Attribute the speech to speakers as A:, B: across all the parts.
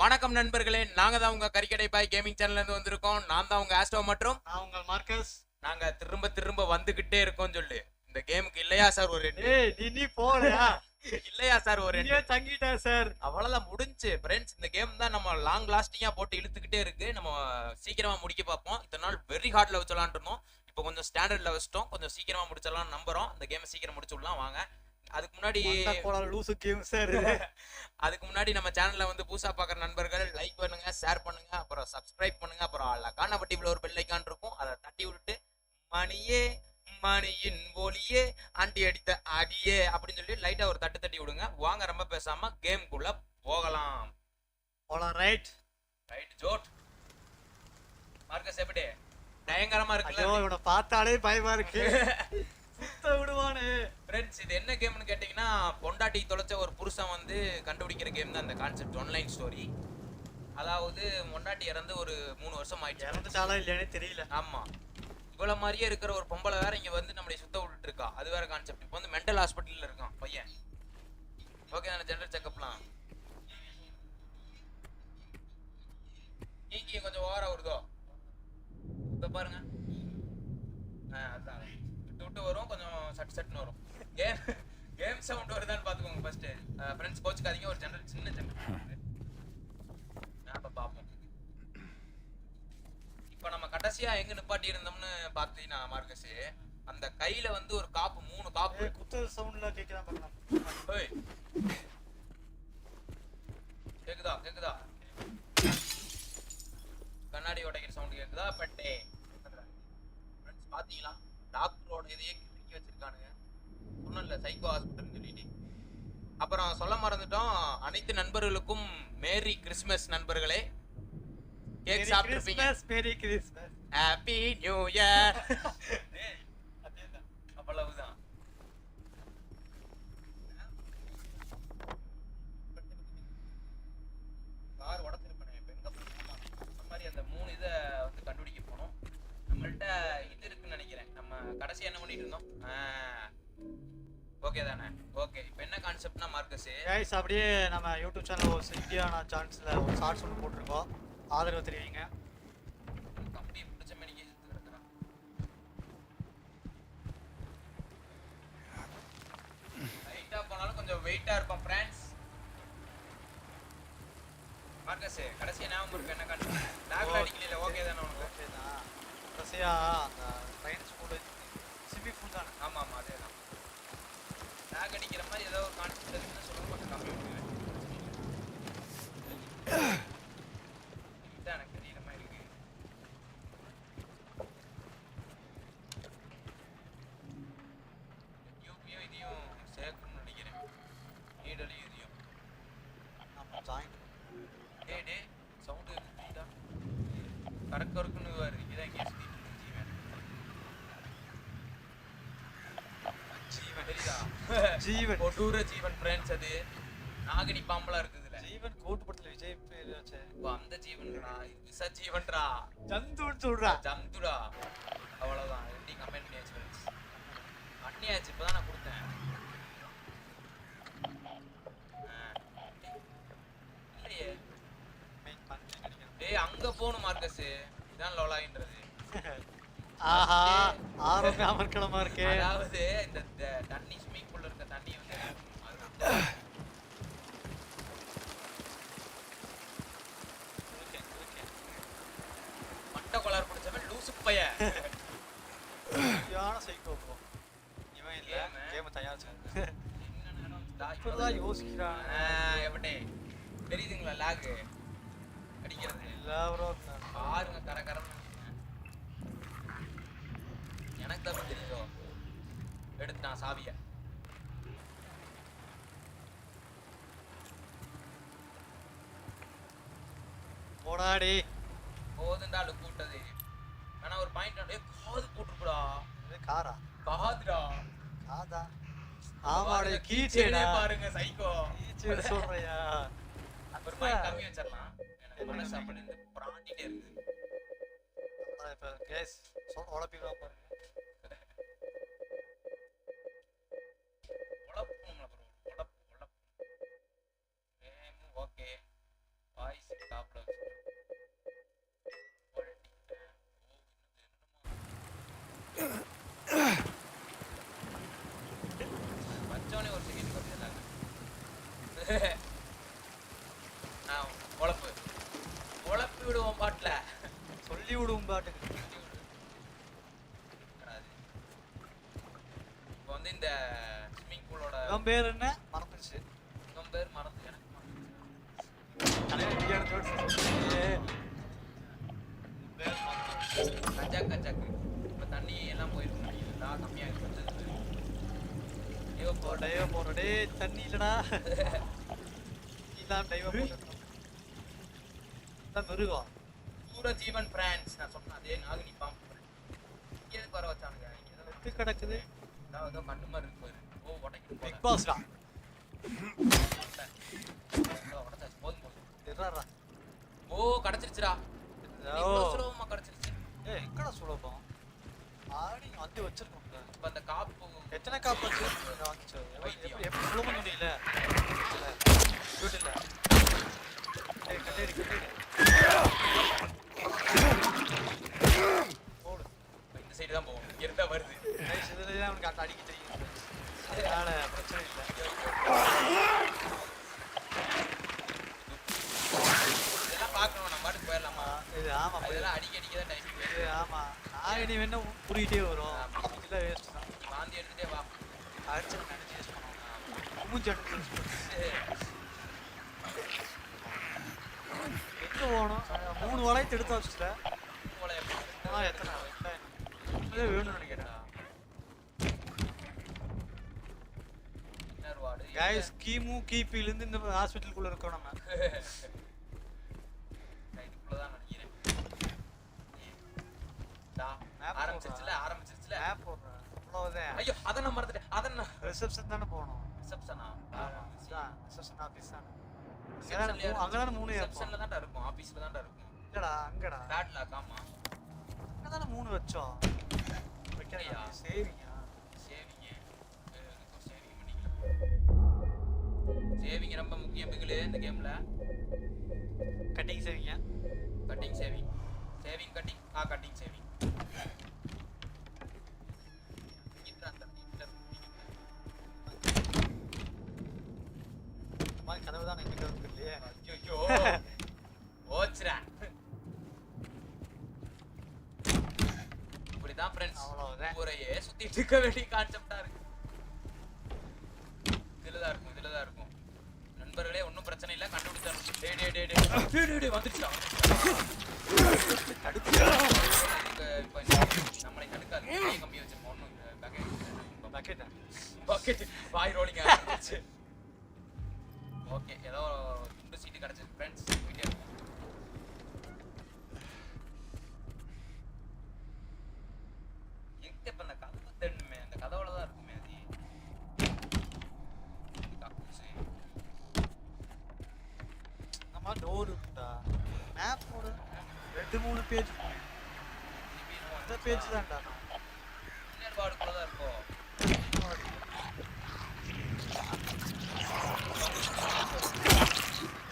A: வணக்கம் நண்பர்களே. நாங்க தான் உங்க கறிக்கடை பாய் கேமிங் சேனல்ல இருந்து வந்திருக்கோம். நான் தான் உங்க ஆஸ்டோ மற்றும்
B: உங்கள் மார்க்கஸ்
A: நாங்க திரும்ப திரும்ப வந்துகிட்டே இருக்கோம் சொல்லு. இந்த கேமுக்கு இல்லையா சார் ஒரு
B: நீ நீ போறியா?
A: இல்லையா சார் ஒரு ரெண்டு?
B: தங்கிட்ட சார்
A: அவ்வளவுதான் முடிஞ்சு. ஃப்ரெண்ட்ஸ் இந்த கேம் தான் நம்ம லாங் லாஸ்டிங்கா போட்டு இழுத்துக்கிட்டே இருக்கு. நம்ம சீக்கிரமா முடிக்க பார்ப்போம். இத்தனை நாள் வெரி ஹார்ட்ல வச்சலான் இருந்தோம். இப்போ கொஞ்சம் ஸ்டாண்டர்ட்ல வச்சிட்டோம். கொஞ்சம் சீக்கிரமா முடிச்சிடலாம் நம்புறோம். இந்த கேமை சீக்கிரம் முடிச்சு விடலாம். வாங்க. அதுக்கு முன்னாடி
B: லூசு கேம் சார்
A: அதுக்கு முன்னாடி நம்ம சேனல்ல வந்து புதுசா பார்க்குற நண்பர்கள் லைக் பண்ணுங்க ஷேர் பண்ணுங்க அப்புறம் சப்ஸ்கிரைப் பண்ணுங்க அப்புறம் லக்கான பட்டியில் ஒரு பெல் ஐக்கான் இருக்கும். அதை தட்டி விட்டுட்டு மணியே மணியின் ஒளியே ஆண்டி அடித்த அடியே அப்படின்னு சொல்லி லைட்டா ஒரு தட்டு தட்டி விடுங்க. வாங்க ரொம்ப பேசாம கேம்குள்ள போகலாம்.
B: போலாம் ரைட்
A: ரைட் ஜோட். மார்க்கஸ் எப்படி? பயங்கரமா
B: ஐயோ
A: இருக்குல்ல
B: இவனை பார்த்தாலே பயமா இருக்கு. சுத்த விடுவானே.
A: ஃப்ரெண்ட்ஸ் இது என்ன கேம்னு கேட்டிங்கன்னா பொண்டாட்டி தொலைச்ச ஒரு புருஷன் வந்து கண்டுபிடிக்கிற கேம் தான் இந்த கான்செப்ட் ஆன்லைன் ஸ்டோரி அதாவது பொண்டாட்டி இறந்து ஒரு மூணு வருஷம் ஆயிடுச்சு.
B: இறந்துட்டாலா இல்லையானே தெரியல.
A: ஆமா. இவ்வளோ மாதிரியே இருக்கிற ஒரு பொம்பளை வேற இங்க வந்து நம்மளை சுத்த விட்டுட்டு இருக்கா அது வேற கான்செப்ட் இப்போ வந்து மென்டல் ஹாஸ்பிட்டல்ல இருக்கான் பையன். ஓகே தானே ஜெனரல் செக்அப்லாம் நீங்க கொஞ்சம் ஓவரா வருதோ இப்போ பாருங்க. ஆ அதான். விட்டு விட்டு வரும் கொஞ்சம் சட் சட்னு வரும். கேம் கேம் சவுண்ட் வருதான்னு பார்த்துக்கோங்க ஃபர்ஸ்ட் ஃப்ரெண்ட்ஸ் கோச்சுக்காதீங்க. ஒரு ஜெனரல் சின்ன ஜெனரல் அப்போ பார்ப்போம். இப்போ நம்ம கடைசியா எங்க நிப்பாட்டி இருந்தோம்னு பார்த்தீங்கன்னா மார்க்கஸ் அந்த கையில வந்து ஒரு காப்பு மூணு காப்பு.
B: ஏய், குத்து சவுண்ட்ல கேக்குதா பார்க்கலாம்.
A: ஏய். கேக்குதா? கேக்குதா? கண்ணாடி உடைக்கிற சவுண்ட் கேக்குதா? பட்டே. ஃப்ரெண்ட்ஸ் பாத்தீங்களா? டாக்டரோட இதையே கிறுக்கி வச்சிருக்கானுங்க. ஒன்றும் இல்லை சைக்கோ ஹாஸ்பிட்டல்னு சொல்லிட்டு. அப்புறம் சொல்ல மறந்துட்டோம் அனைத்து நண்பர்களுக்கும் மேரி கிறிஸ்மஸ் நண்பர்களே. Cake சாப்பிட்டுருப்பீங்க.
B: Christmas merry Christmas.
A: Happy new year
B: அதேதான்
A: அவ்வளவுதான் கார் உடச்சிருப்பேன் இப்போ எங்க போனோம் அந்த மாதிரி அந்த மூணு இதை வந்து கண்டுபிடிக்க போனோம் நம்மள்ட்ட இது இருக்குன்னு நினைக்கிறேன் நம்ம கடைசி என்ன பண்ணிட்டு இருந்தோம் ஓகே தானே? ஓகே இப்போ என்ன கான்செப்ட்னா மார்க்கஸ்
B: கைஸ் அப்படியே நம்ம யூடியூப் சேனல் ஒரு இந்தியானா சான்ஸ்ல ஒரு ஷார்ட்ஸ் ஒன்று போட்டிருக்கோம். ஆதரவு தெரிவிங்க.
A: கம்பி பிடிச்ச மாதிரி கிடக்குறான் லைட்டா போனாலும் கொஞ்சம் வெயிட்டா இருப்போம் ஃப்ரெண்ட்ஸ் மார்க்கஸ் கடைசியா ஞாபகம் இருக்கு என்ன கான்செப்ட் லாக்ல அடிக்கல ஓகே தானே உனக்கு?
B: ஓகே தான். கடைசியா அந்த ட்ரெயின் ஸ்கூல் ஸ்விம்மிங் பூல் தானே
A: ஆமா ஆமா அதே தான். லாக் அடிக்கிற மாதிரி ஏதோ ஒரு கான்செப்ட் இருக்குன்னு சொல்லுங்க கொஞ்சம் கம்மி பண்ணுங்க இதுதான் எனக்கு தெரியற மாதிரி இருக்கு யூபியும் இதையும் சேர்க்கணும்னு நினைக்கிறேன் நீடலையும் இதையும்
B: நம்ம ஜாயின்
A: டே டே சவுண்டு இருக்குதா கரக்கு கரக்குன்னு வருது இதான் இங்கே சுத்திட்டு இருக்கு ஜீவன் ஜீவன் தெரியுதா
B: ஜீவன்.
A: கொடூர ஜீவன் ஃப்ரெண்ட்ஸ் அது. நாகினி பாம்பெல்லாம் இருக்குதுல.
B: ஜீவன் கோட்டு படத்துல விஜய் பேர் வச்சு.
A: அந்த ஜீவன்டா. விச ஜீவன்டா
B: ஜந்துன்னு சொல்றா.
A: ஜந்துடா. அவ்வளவுதான். ரெண்டையும் கம்பைன் பண்ணியாச்சு ஃப்ரெண்ட்ஸ் பண்ணியாச்சு இப்பதான் நான் கொடுத்தேன். இல்லையே. டேய் அங்க போகணும் மார்க்கஸ் இதான் லோலாயின்றது.
B: ஆஹா ஆரோக்கிய அமர்க்கலமா இருக்கே.
A: அதாவது இந்த தண்ணி ஸ்விமிங் பூல்ல இருக்க தண்ணி வந்து அதுதான்.
B: இருக்கேன், இருக்கேன்.
A: மட்டை கொளார் பிடிச்சவன் லூசு பைய.
B: சரியான சைக்கோ ப்ரோ இவன் இல்ல. கேம் தயாரிச்சு
A: என்ன நேரம் டா-
B: இப்பதான் யோசிக்கிறான்.
A: எப்படி தெரியுதுங்களா லாகு அடிக்கிறது.
B: ப்ரோ
A: பாருங்க கர கரன்னு எனக்கு தான் தெரியுதோ எடுத்தான் சாவிய.
B: போடாடி.
A: போதுண்டா லுக் விட்டது ஆனா ஒரு பாயிண்ட் ஏ காது போட்டுருக்குடா.
B: இது காரா?
A: காதுடா.
B: காதா? ஆமாடே
A: keychain-ஏ பாருங்க சைக்கோ
B: கீச்சேடு சொல்றியா?
A: ஒரு பாயிண்ட் கம்மி வச்சிடலாம். எனக்கு மனசு அப்படி இருந்து பிராண்டிட்டே இருக்குது
B: அதான் இப்ப கேஸ் சொல் உழப்பிடுவான் பாருங்க விடுவோம் பாட்டுக்கு
A: இப்போ வந்து இந்த ஸ்விம்மிங் பூலோட
B: இவன் பேர் என்ன? மறந்துச்சு
A: உன் பேர் மறந்து எனக்கு. கஜாக் கஜாக்கு இப்போ தண்ணி எல்லாம் போயிருக்கும் நினைக்கிறேன்டா கம்மியாக இருக்குது ஐயோ
B: போ, dive போறோம். டேய், தண்ணி இல்லடா. இதான் dive போட்டுருக்கோம். இதான் மிருகம்
A: பூர ஜீவன் பிரான்ஸ். நான் சொன்னேன் அதே நாகினி பாம்பு இங்கே வர வச்சானுங்க. இங்கே ஏதோ
B: வெத்து கிடக்குது?
A: ஏதாவது ஏதோ கண்ணு மாதிரி இருக்கு பாரு. ஓ உடைக்கணும்
B: பிக் பாஸ்டா?
A: உடைச்சாச்சு. போதும் ஓ கிடச்சிருச்சுடா. சுலபமாக கிடச்சிருச்சு.
B: ஏய் எங்கடா சுலபம்? ஆடி வந்து வச்சிருக்கோம்
A: இப்போ. அந்த காப்பு
B: எத்தனை காப்பு வச்சு
A: வைத்தியம்.
B: எப்படி சுலபம் முடியல ஏய் கட்டேரி கட்டேரி
A: இந்த சைடு தான் போகும் இங்க இருந்தா வருது
B: நைஸ் இதில் அவனுக்கு அட்ட அடிக்க தெரியும் அதனால பிரச்சனை இல்லை
A: இதெல்லாம் பார்க்கணும் நம்ம பாட்டுக்கு போயிடலாமா
B: இது ஆமாம்
A: இதெல்லாம் அடிக்க அடிக்க தான் டைம்
B: இது ஆமாம் நான் இனி வேணா புரியிட்டே வரும் இதெல்லாம் வேஸ்ட் தான்
A: நீ வாந்தி எடுத்துட்டே வா
B: அடிச்சு நம்ம நினச்சி யூஸ் பண்ணுவோம் மூஞ்சி எடுத்து அஹ் மூணு வளையத்து எடுத்து வச்சுட்டேன் எத்தனை? இதே வேணும்னு நினைக்கிறேன். கைஸ் கிமு கிபிலேருந்து இந்த ஹாஸ்பிட்டலுக்குள்ள இருக்கோம் நம்ம.
A: ஆரம்பிச்சிருச்சுல ஆரம்பிச்சிருச்சுல.
B: மேப் போடுறேன் அவ்வளோதான்
A: ஐயோ அதை நான் மறந்துட்டேன். அதை நான்
B: ரிசப்ஷன் தானே போகணும்.
A: ரிசப்ஷனா
B: ரிசப்ஷன் ஆஃபீஸ் தானே.
A: ரிசப்ஷன்ல
B: அங்கே தானே மூணு
A: ரிசப்ஷன்ல தான்டா இருக்கும். ஆபீஸ்ல தான்டா இருக்கும்.
B: இல்லடா அங்கடா.
A: பேட் லாக் ஆமா.
B: அங்கே தானே மூணு வச்சோம்.
A: ஐயா.
B: சரிங்க
A: சேவிங்க. சேவிங் பண்ணிக்கலாம் சேவிங் ரொம்ப முக்கியம் பிகிலு இந்த கேம்ல
B: கட்டிங் சரிங்க
A: கட்டிங் சேவிங் சேவிங் கட்டிங் ஆ கட்டிங் சேவிங்
B: இந்த மாதிரி கதவு தான் எங்கிட்ட இருக்கு இல்லையே
A: ஐயோ ஓச்சுடா இப்படிதான் ஃப்ரெண்ட்ஸ்
B: அவ்வளவுதான்.
A: சிக்க சுத்திட்டு வேண்டிய கான்செப்டா இருக்கு. இதுலதான் இருக்கும் இதுலதான் இருக்கும். நண்பர்களே ஒன்றும் பிரச்சனை இல்லை. கண்டுபிடிச்சாரு டே டே டே டே டே டே டே வந்துருச்சா
B: தடுப்பு
A: இப்போ நம்மளை தடுக்காது கை கம்பி வச்சிருப்போம் ஒன்றும் பக்கெட்
B: பக்கெட்டா
A: பக்கெட் வாய் ரோலிங் ஆச்சு ஓகே ஏதோ துண்டு சீட்டு கிடச்சிருக்கு ஃப்ரெண்ட்ஸ் போயிட்டே இருக்கும் எங்க இப்ப இந்த கதவு தேடணுமே அந்த கதவுல தான் இருக்குமே அது கக்கூசு.
B: இந்த மாதிரி டோர் இருக்குடா மேப் போடு ரெண்டு மூணு பேஜ் அந்த பேஜ் தான்டா
A: இன்னர் வார்டுக்குள்ள தான் இருக்கும்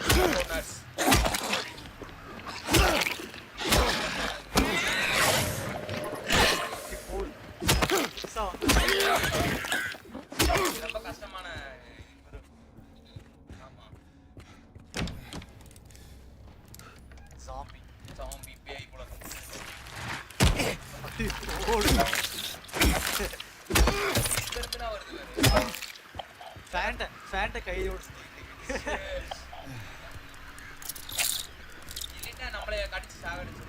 A: Corners.
B: போடு புதுசா வந்து
A: ரொம்ப கஷ்டமான ஆமா
B: ஜாம்பி
A: சாம்பி பேய் குலம்
B: போடு
A: இங்க இருந்துடா வருது பாரு.
B: ஃபேண்ட ஃபேண்ட கையோட
A: இல்லைன்னா நம்மளை கடிச்சு சாகடிச்சு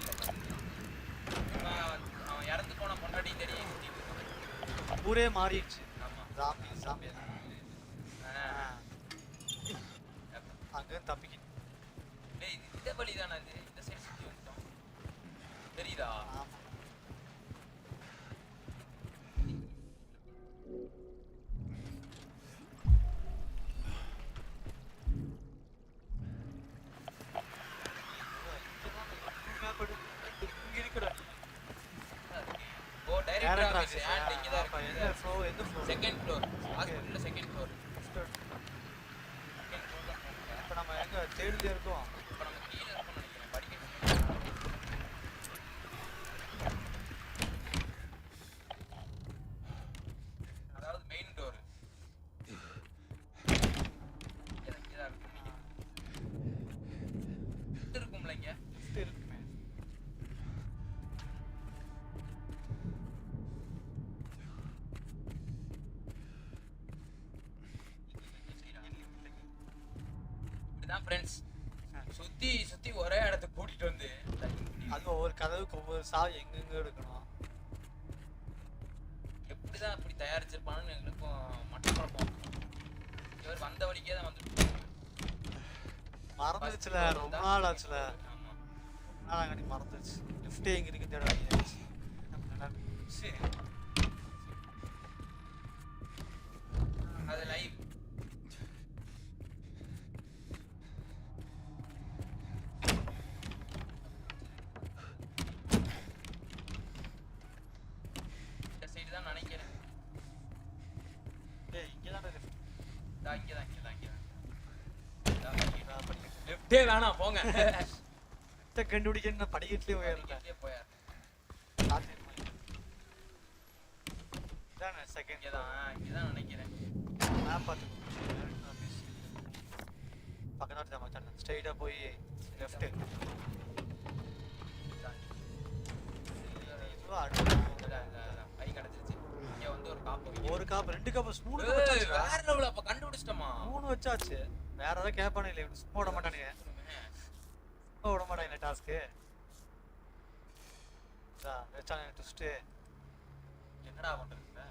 A: அவன் அவன் இறந்து போன பொண்டாட்டியும் தெரியும் சுத்திட்டு இருக்கான்.
B: ஊரே மாறிடுச்சு.
A: ஆமா.
B: Zombie zombie. அங்க தப்பிக்கணும்
A: டேய் இது இந்த வழி தானே இது? இந்த சைடு சுத்தி வந்துட்டோம். தெரியுதா?
B: ஆமா. இங்க இருக்குடா.
A: ஓ டைரக்ட்
B: டேரக்ட்
A: இங்க தான்
B: எந்த
A: இருக்கு
B: ஃப்ளோ எந்த flow
A: second floor second floor
B: இப்போ நம்ம எங்க தேடிலே இருக்கோம்? கதவுக்கு ஒவ்வொரு சாவி எங்கெங்க எடுக்கணும்.
A: எப்படிதான் இப்படி தயாரிச்சிருப்பான்னு எங்களுக்கும் மட்டும் குழப்பம். இவர் வந்த வழிக்கே தான் வந்துட்டு
B: மறந்துச்சுல ரொம்ப நாள் ஆச்சுல.
A: ஆமா
B: நாள் அங்கே மறந்துச்சு. லிஃப்டே எங்க இருக்கு தேட
A: சரி. அது லைவ் இந்த சைடு தான் நினைக்கிறேன்
B: டேய் இங்கே தான் லிஃப்ட்
A: இதா இங்கே தான் இங்கே தான் இங்கே தான் லெஃப்டே வேணாம் போங்க
B: லிஃப்ட்டை கண்டுபிடிக்க நான் உயரல
A: படிக்கட்டுலயே போயாரு
B: இதானே செகண்ட்
A: தான் இங்கே தான் நினைக்கிறேன்.
B: மேப் பார்த்து பக்கத்து தான் மச்சான் ஸ்ட்ரைட்டாக போய் லெஃப்ட்டு
A: இதான், இதான், இதான். கை கிடைச்சிருச்சு. இங்க வந்து ஒரு காப்பு.
B: ஒரு காப் ரெண்டு காப் மூணு
A: ஏய்,
B: காப் வச்சாச்சு.
A: வேற லெவல் அப்ப கண்டுபிடிச்சிட்டோமா?
B: மூணு வச்சாச்சு. வேற ஏதாவது கேட்பானே இல்லை இவனு சும்மா விட மாட்டானுங்க. விட மாட்டாங்க டாஸ்க்கு வச்சாங்க ட்விஸ்ட்டு
A: என்னடா பண்றது இது?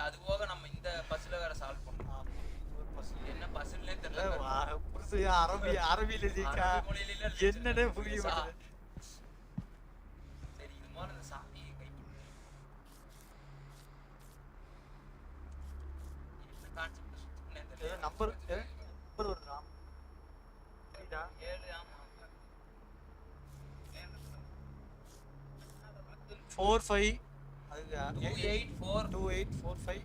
A: அது போக நம்ம இந்த பஸ்ல வேற சால்வ் பண்ணணும். இது என்ன பஸ்லயே தெரியல.
B: புதுசு அரபி அரபியில்
A: இருந்துச்சு.
B: என்னன்னே புரிய
A: சரி இது மாதிரி இந்த சாமியை கை என்ன concept
B: number number four five
A: two
B: அது
A: eight four
B: two eight four five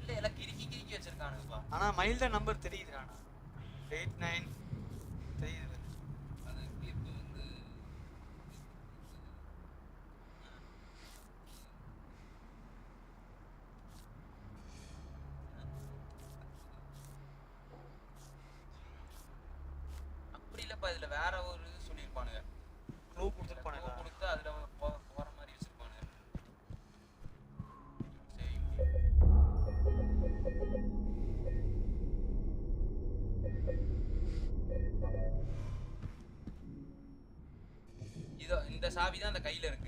A: இல்ல எல்லாம் கிறுக்கி கிறுக்கி வச்சிருக்கானுங்கப்பா.
B: ஆனால் மைல் தான் நம்பர் தெரியுதுடா எயிட் நைன் தெரியுது.
A: கையில் இருக்கு.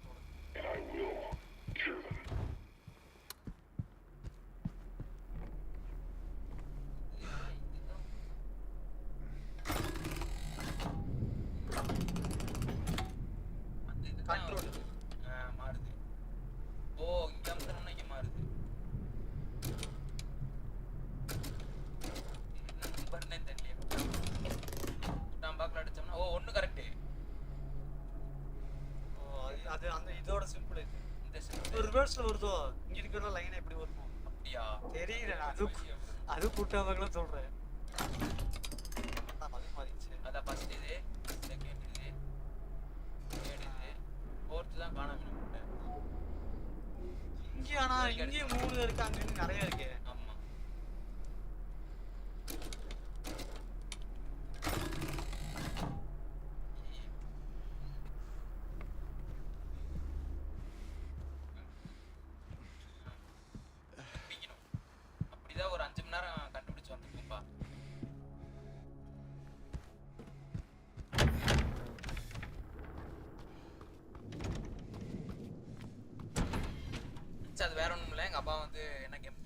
A: அந்த
B: இதோட சிம்பிள் இது
A: இந்த சிம்பிள்
B: ரிவர்ஸில் வருதோ? இங்கே இருக்கிற லைன் எப்படி வருமோ
A: அப்படியா?
B: தெரியல அது அது கூட்டாமங்களும் சொல்கிறேன் அது மாறிடுச்சு.
A: அதான் ஃபர்ஸ்ட் இது. செகண்ட் இது. தேர்ட் இது. ஃபோர்த்து தான் காணாம
B: இங்கே ஆனா இங்கேயும் மூணு இருக்கு அங்க இங்க நிறைய இருக்கு.
A: அது வேற ஒண்ணும் இல்லை எங்க அப்பா வந்து என்ன கேம்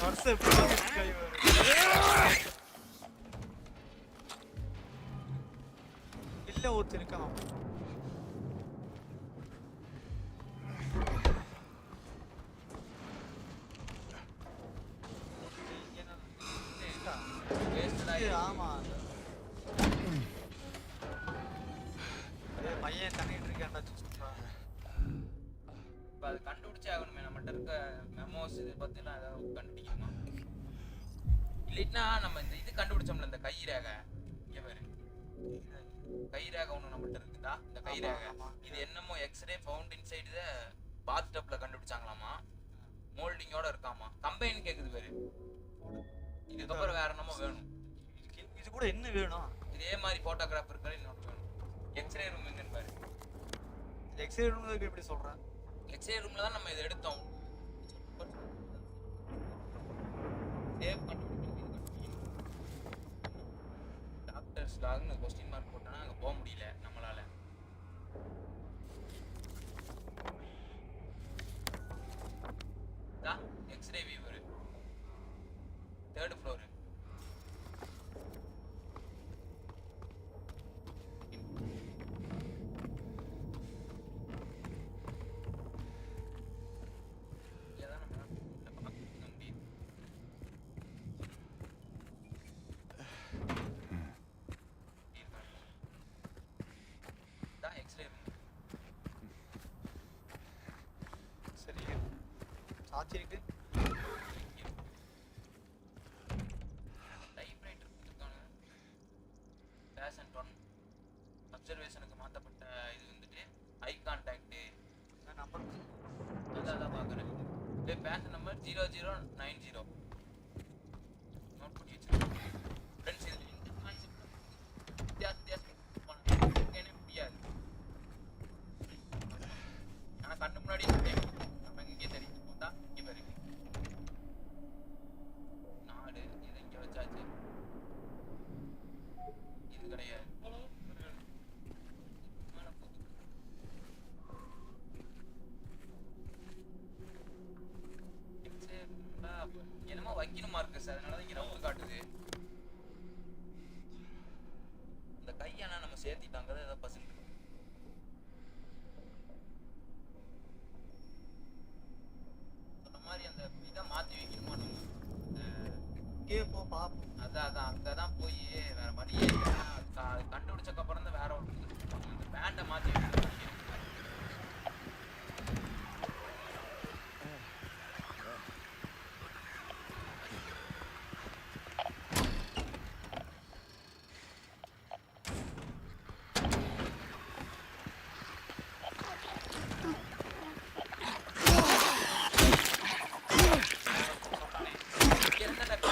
B: கழுத்தை பிடிச்சிட்டு கை வரும். இல்ல
A: இருக்குதா இந்த கை
B: ஆமா,
A: ரேகை.
B: ஆமா.
A: இது என்னமோ x ray found inside bath டப்ல கண்டுபிடிச்சாங்களாமா? மோல்டிங்கோட இருக்காமா? கம்பைன் கேக்குது பாரு. இதுக்கப்புறம் வேற என்னமோ வேணும்.
B: இது கூட என்ன வேணும்?
A: இதே மாதிரி போட்டோகிராஃப் இருக்கிற இன்னொன்று வேணும். எக்ஸ்ரே ரூம் எங்கன்னு பாரு.
B: எக்ஸ்ரே ரூம் எப்படி சொல்றேன்
A: எக்ஸ்ரே ரூம்ல தான் நம்ம இதை எடுத்தோம். சேவ் டாக்டர்ஸ் லாக்னு கொஸ்டின் மார்க் போட்டோன்னா அங்கே போக முடியல நம்மளால எக்ஸ்ரே வியூவர் தேர்ட் ஃப்ளோர் இதான் நம்ம உள்ள பார்க்க முடியுது தான் எக்ஸ்ரே ரூம்
B: சரி சாட்சி இருக்கு
A: டைப்ரைட்டர் கொடுத்துருக்காங்க. பேஷன் ஒன் அப்சர்வேஷனுக்கு மாற்றப்பட்ட இது வந்துட்டு ஐ கான்டாக்டு
B: நம்பர்
A: அதான் அதான் பார்க்குறேன் fashion number zero zero nine zero note பண்ணி வச்சிருக்கேன் ஃப்ரெண்ட்ஸ் இதில் இந்த கான்செப்ட் வித்தியாச வித்தியாசம் இருக்கேனே முடியாது ஆனால் கண்ணு முன்னாடி இருக்கேன் நம்ம இங்கே தெரிஞ்சு போட்டா இங்கே பாரு நாடு இது இங்கே வச்சாச்சு இது கிடையாது மேலே போகுது சரிடா, அப்ப என்னமோ வைக்கணுமா இருக்கு சார் அதனால தான் இங்க ரவுண்டு காட்டுது இந்த கையானா நம்ம சேர்த்திட்டாங்க ஏதோ பசங்க சொன்ன மாதிரி அந்த இதை மாத்தி வைக்கணுமா நம்ம இந்த-
B: இங்கே போ பாப்போம்
A: அதான் அதான் அங்கதான் போய் வேற வழியே இல்லை க- கண்டுபிடிச்சக்கு அப்புறம் தான் வேற ஒரு இந்த பேண்டை மாத்தி வைக்கணும் இங்க இருந்தா நான்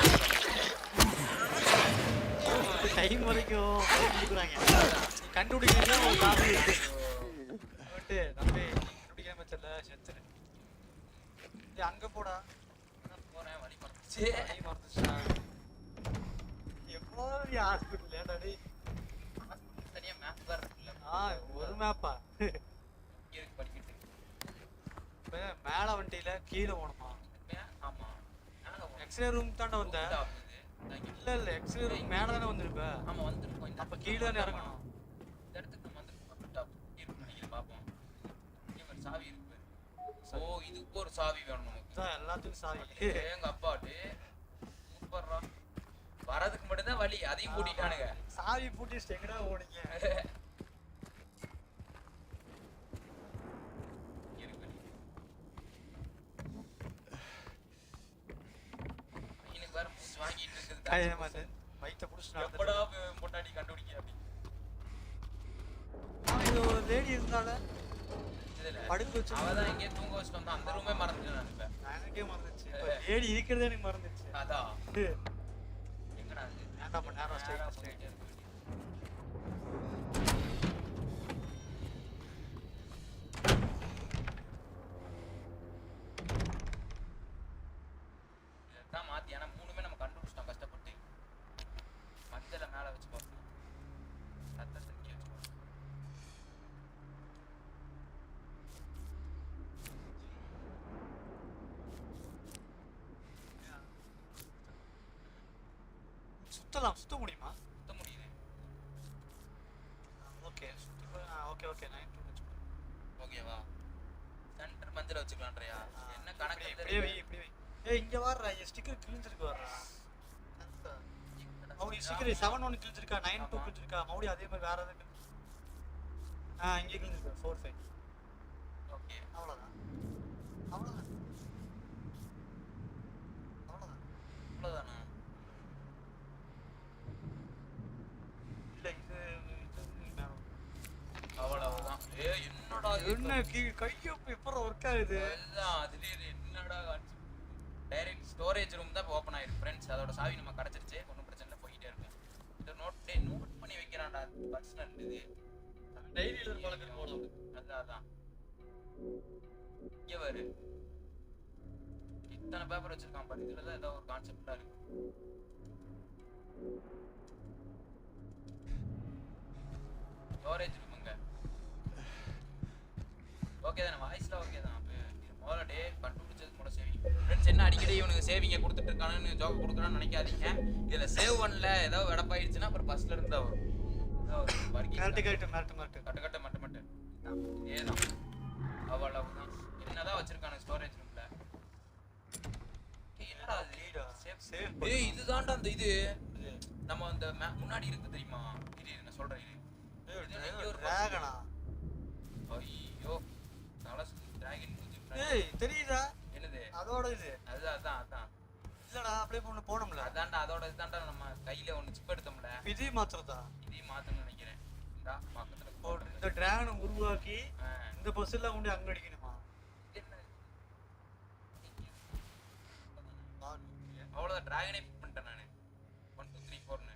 B: வரைக்கும் கொடுக்குறாங்க நீ கண்டுபிடிக்கிறதா ஒரு காசு இருக்கு தம்பி கண்டுபிடிக்காம செல்ல செத்துரு டேய், அங்க போடா.
A: போறேன் வழி மறந்துச்சு.
B: வழி மறந்துச்சா எப்போ ஹாஸ்பிட்டல் ஏடா டேய்?
A: தனியா மேப் வேற இருக்குல்ல.
B: ஆ ஒரு மேப்பா
A: இருக்கு படிக்கிட்டு.
B: மேல வண்டியில கீழே போகணுமா?
A: ஆமா.
B: எக்ஸ்ரே ரூம் தானே வந்த
A: rooftop இது. நான் இங்க-
B: இல்ல இல்ல எக்ஸ்ரே ரூம் மேல தானே வந்திருப்ப?
A: ஆமா வந்திருக்கோம்.
B: அப்ப கீழே தானே இறங்கணும்.
A: இந்த இடத்துக்கு நம்ம வந்திருக்கோம். rooftop. இருக்கு நினைக்கிறேன் பார்ப்போம் இங்க ஒரு சாவி இருக்கு ஓ இதுக்கு ஒரு சாவி வேணும் நமக்கு.
B: இதான் எல்லாத்துக்கும் சாவி.
A: எங்க அப்பாட்டு. சூப்பர்ரா. வரதுக்கு மட்டும்தான் வழி அதையும் கூட்டிட்டானுங்க
B: சாவி பூட்டிட்டு எங்கடா ஓடுங்க
A: இருக்கு பையனுக்கு வேற மூச்சு வாங்கிட்டு
B: கையை
A: இருக்குது
B: மாத்து வயிற்ற புடிச்சு
A: எப்படா பொண்டாடி கண்டுபிடிக்க அப்படி?
B: ஆ, இது ஒரு லேடி இருந்தால படுக்க வச்சு
A: அவதான் இங்கே தூங்க வச்சுட்டு வந்தா அந்த ரூமே மறந்துட்டேன் நான் இப்ப.
B: எனக்கே மறந்துச்சு லேடி இருக்கிறதே எனக்கு மறந்துச்சு
A: அதான். எங்கடா
B: நேரம் ஸ்டே
A: நேரா
B: ஸ்டே
A: போயிட்டே இருக்கு. இதைத்தான் மாத்தி ஏன்னா மூணுமே நம்ம கண்டுபிடிச்சிட்டோம் கஷ்டப்பட்டு மஞ்சளை மேல வச்சு பார்ப்போம் ரத்தத்தை இங்கே வச்சு பார்ப்போம்
B: சுத்தலாம் சுத்த முடியுமா
A: சுத்த முடியுது
B: okay okay okay nine two
A: ஓகேவா சென்டர் மஞ்சள் வச்சுக்கலான்றியா என்ன கணக்கு
B: இப்படியே வை இப்படியே வை ஏய் இங்க வர்றா என் ஸ்டிக்கர் கிழிஞ்சிருக்கு வர்றா. மறுபடியும் ஸ்டிக்கர் செவன் ஒன்று கிழிஞ்சிருக்கா நைன் டூ. கிழிஞ்சிருக்கா? மறுபடியும் அதே மாதிரி வேற எதாவது ஆ இங்கே கிழிஞ்சிருக்கா. ஃபோர் ஃபைவ்
A: ஓகே
B: அவ்வளோதான் அவ்வளோதான் அவ்வளோதான்
A: அவ்வளவுதானா?
B: இல்லை இது இது மேல.
A: அவ்வளவுதான். ஏ என்னடா?
B: என்ன கீ கையொப்பு எப்பறம் ஒர்க் ஆகுது.
A: அதுதான் அதுலயே ஸ்டோரேஜ் ரூம் தான் ஓப்பன் ஆயிருக்கு ஃப்ரெண்ட்ஸ் அதோட சாவி நம்ம கிடைச்சிருச்சு. ஒன்றும் பிரச்சனை இல்லை போயிட்டே இருக்கு இந்த நோட் டே நோட் பண்ணி வைக்கிறான்டா பர்சனல் இது.
B: டைரி எழுதுற பழக்கம் போல
A: அதான் அதான். இங்க பாரு. இத்தனை பேப்பர் வச்சிருக்கான் பாரு. இதுல தான் ஏதோ ஒரு கான்செப்டா இருக்கு. ஸ்டோரேஜ் ரூமுங்க ஓகே தானே? வாய்ஸ்ல ஓகே தான்? இது முதல்ல டே கண்டுபிடிச்சது மூல சேவிங் ஃப்ரெண்ட்ஸ் என்ன அடிக்கடி இவனுக்கு சேவிங்க கொடுத்துட்டு இருக்கானுன்னு ஜோக் கொடுக்குறான்னு நினைக்காதீங்க. இதுல சேவ் பண்ணல ஏதோ வெடப்பாயிடுச்சுன்னா அப்புறம் ஃபர்ஸ்ட்ல இருந்து தான் வரும்.
B: மிரட்டு கட்டு மிரட்டு மிரட்டு
A: கட்டு கட்டு ஏதான் அவ்வளவுதான். என்னதான் வச்சிருக்கானு ஸ்டோரேஜ் ரூம்ல என்னடா இது. ஏய் இதுதான்டா அந்த இது. நம்ம அந்த முன்னாடி இருக்கு தெரியுமா? இரு நான் சொல்றேன் இரு ஐயோ. தலை டிராகன்
B: ஏய் தெரியுதா?
A: என்னது?
B: அதோட இது.
A: அதுதான் அதான் அதான்.
B: இல்லடா அப்படியே ஒண்ணு போனோம்ல.
A: அதான்டா அதோட இதுதான்டா நம்ம கையில ஒண்ணு சிப் எடுத்தோம்ல.
B: விதி மாத்திரதா
A: இதையும் மாத்தணும்னு நினைக்கிறேன். இந்தா பக்கத்துல போடு.
B: இந்த டிராகனை உருவாக்கி. இந்த பஸ் எல்லாம் கொண்டு அங்க அடிக்கணுமா?
A: என்ன? அவ்வளோதான் டிராகனே பிக் பண்ணிட்டேன் நான். ஒன் டூ த்ரீ ஃபோர்னு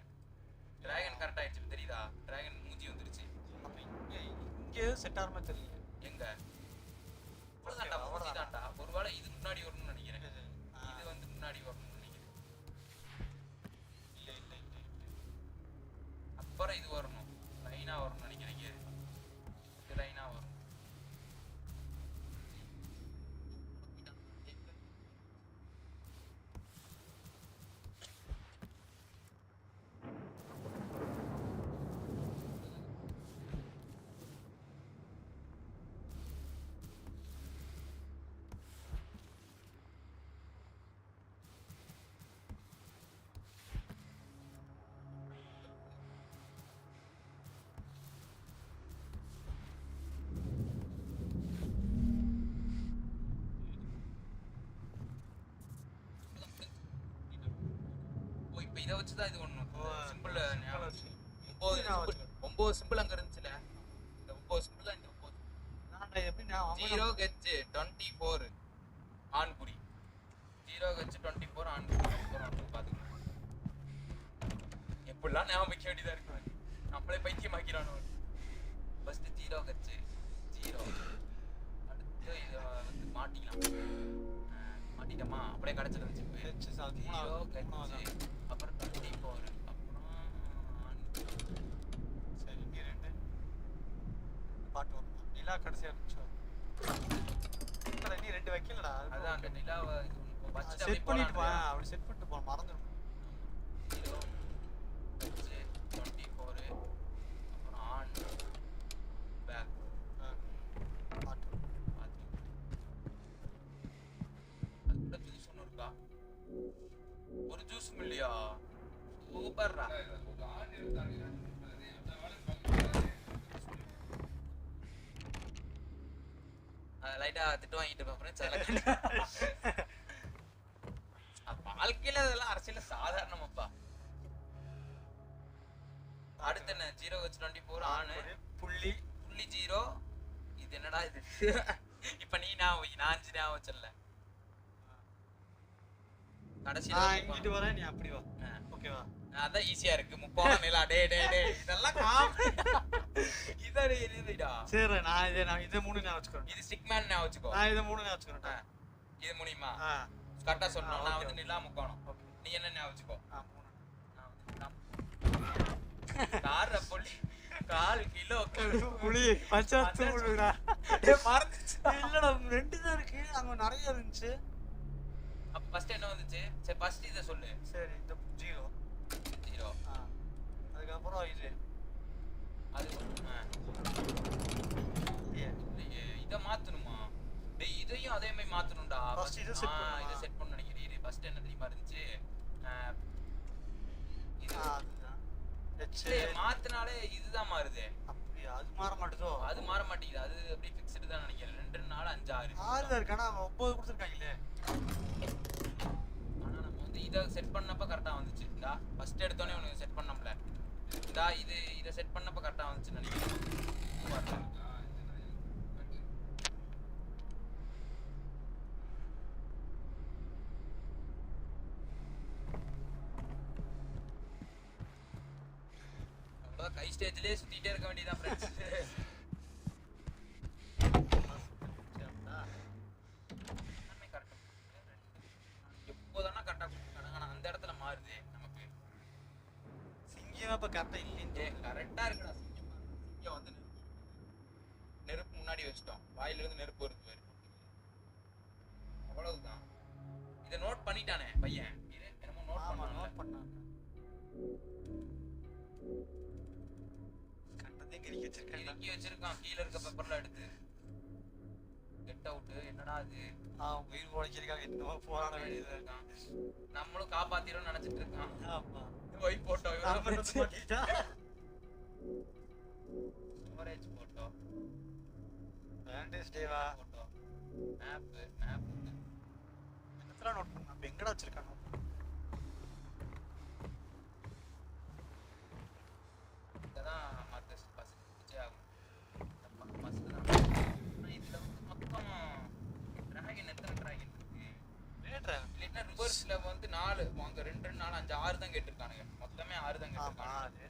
A: டிராகன் கரெக்ட் ஆயிடுச்சு தெரியுதா? டிராகன் மூஞ்சி வந்துருச்சு.
B: இங்க செட் ஆகிற மாதிரி தெரியல.
A: இப்போ இதை வச்சு. தான் இது ஒன்றும் சிம்பிள் ஒம்பது ஒம்பது சிம்பிள் அங்கே இருந்துச்சுல. இந்த ஒம்பது சிம்பிள் தான் இந்த ஒம்பது ஜீரோ கெச்சு டுவெண்ட்டி ஃபோர் ஆண்குறி. ஜீரோ கெச்சு டுவெண்ட்டி ஃபோர் அப்புறம் பார்த்துக்கணும். எப்படிலாம் ஞாபகம் வைக்க வேண்டியதாக இருக்கு நம்மளே பைத்தியமாக்கிறானோ ஃபர்ஸ்ட் ஜீரோ கெச்சு ஜீரோ. அடுத்து இதை வந்து மாட்டிக்கலாம். மாட்டிட்டோமா? அப்படியே கிடச்சிருந்துச்சு ஜீரோ கெச்சு அப்புறம் அப்புறம்.
B: சரி இங்க ரெண்டு பாட்டு வரும் நிலா கடைசியா இருந்துச்சோ இல்லடா, நீ ரெண்டு வைக்கலடா
A: அதான் அந்த நிலாவை வச்சுட்டு
B: செட் பண்ணிட்டு அப்படி செட் பண்ணிட்டு போ மறந்துடும்
A: லைட்டா திட்டு வாங்கிட்டு ஃப்ரெண்ட்ஸ் அதெல்லாம் வாழ்க்கையில அதெல்லாம் அரசியல சாதாரணமாப்பா. அடுத்து என்ன? ஜீரோ வச்சு டுவெண்ட்டி ஃபோர் ஆனு.
B: புள்ளி.
A: புள்ளி ஜீரோ இது என்னடா இது? இப்ப நீ நான் நான் அஞ்சு ஞாபகம் வச்சிடல. வந்து
B: இங்கிட்டு வரேன் நீ அப்படி வா. ஓகேவா
A: அதான் ஈஸியா இருக்கு. முப்போம் நிலா டே டே டே. இதெல்லாம் காமெடி இதான் இதுடா
B: சரி நான் இதை நான் இதை மூணு நான் வச்சுக்கிறேன்
A: இது ஸ்டிக்மேன் ஞாபகம் வச்சுக்கோ
B: நான் இதை மூணு நான். வச்சுக்கிறேன்
A: இது முடியுமா
B: ஆ
A: கரெக்டா சொல்லணும் நான் வந்து நிலா முக்கணும் நீ என்ன வச்சுக்கோ நான் நிலா கார புள்ளி கால் கிலோ
B: புளி பச்சை தூளுடா
A: மறந்துச்சு
B: இல்லடா ரெண்டு தான் இருக்கு அங்க நிறைய இருந்துச்சு
A: அப்ப ஃபர்ஸ்ட் என்ன வந்துச்சு சரி ஃபர்ஸ்ட் இத சொல்லு
B: சரி இந்த ஜீரோ
A: ஜீரோ.
B: அதுக்கப்புறம் இது
A: அது இத மாத்தணுமா? டேய் இதையும் அதே மாதிரி மாத்தணும்டா.
B: First இதை
A: ஆ,
B: பண்ணுமா?
A: இதை செட் பண்ண நினைக்கிறேன். ஃபர்ஸ்ட் என்ன தெரியுமா இருந்துச்சு? இது. மாத்துனாலே இதுதான் மாறுது.
B: அப்படியா? அது மாற மாட்டுதோ?
A: அது மாற மாட்டேங்குது. அது அப்படியே ஃபிக்ஸ்டு தான் நினைக்கிறேன். ரெண்டு நாலு அஞ்சு ஆறு.
B: ஆறு தான் இருக்கு ஒன்பது கொடுத்துருக்காங்களே.
A: ஆனா நம்ம வந்து இதை செட் பண்ணப்ப கரெக்டா வந்துச்சு இந்தா ஃபர்ஸ்ட் எடுத்தோடனே உனக்கு செட் பண்ணோம்ல. இதா இது இதை செட் பண்ணப்ப கரெக்டா வந்துச்சு நினைக்கிறேன். கை ஸ்டேஜ்லேயே சுத்திட்டே இருக்க வேண்டியதான் ஃப்ரெண்ட்ஸ் எல்லாமே correct ஆ எப்போதானா கரெக்டா கொடுக்குறாங்க ஆனா அந்த இடத்துல மாறுது நமக்கு
B: சிங்கமா இப்ப கரெக்டா இல்லைன்னு
A: ஏ கரெக்டா இருக்குடா
B: உழைச்சிருக்காங்க என்னமோ போராட வேண்டியது
A: இருக்கான் நம்மளும் காப்பாத்திரோம்னு நினைச்சிட்டு இருக்கான்.
B: ஆமா.
A: Why photo storage photo.
B: Valentine's டேவா
A: photo. Map map
B: என்னத்தெல்லாம் நோட் பண்ணா எங்கடா வச்சிருக்காங்க
A: இதெல்லாம் மற்ற பஸ் பிடிச்சே ஆகும் பஸ் தான் ஆனா இதுல வந்து மொத்தம் டிராகன் எத்தனை டிராகன் இருக்கு
B: லேட்ரா
A: ரிவர்ஸ்ல வந்து நாலு அங்க ரெண்டு ரெண்டு நாலு அஞ்சு ஆறு தான் கேட்டிருக்கானுங்க. மொத்தமே ஆறு தான்
B: அது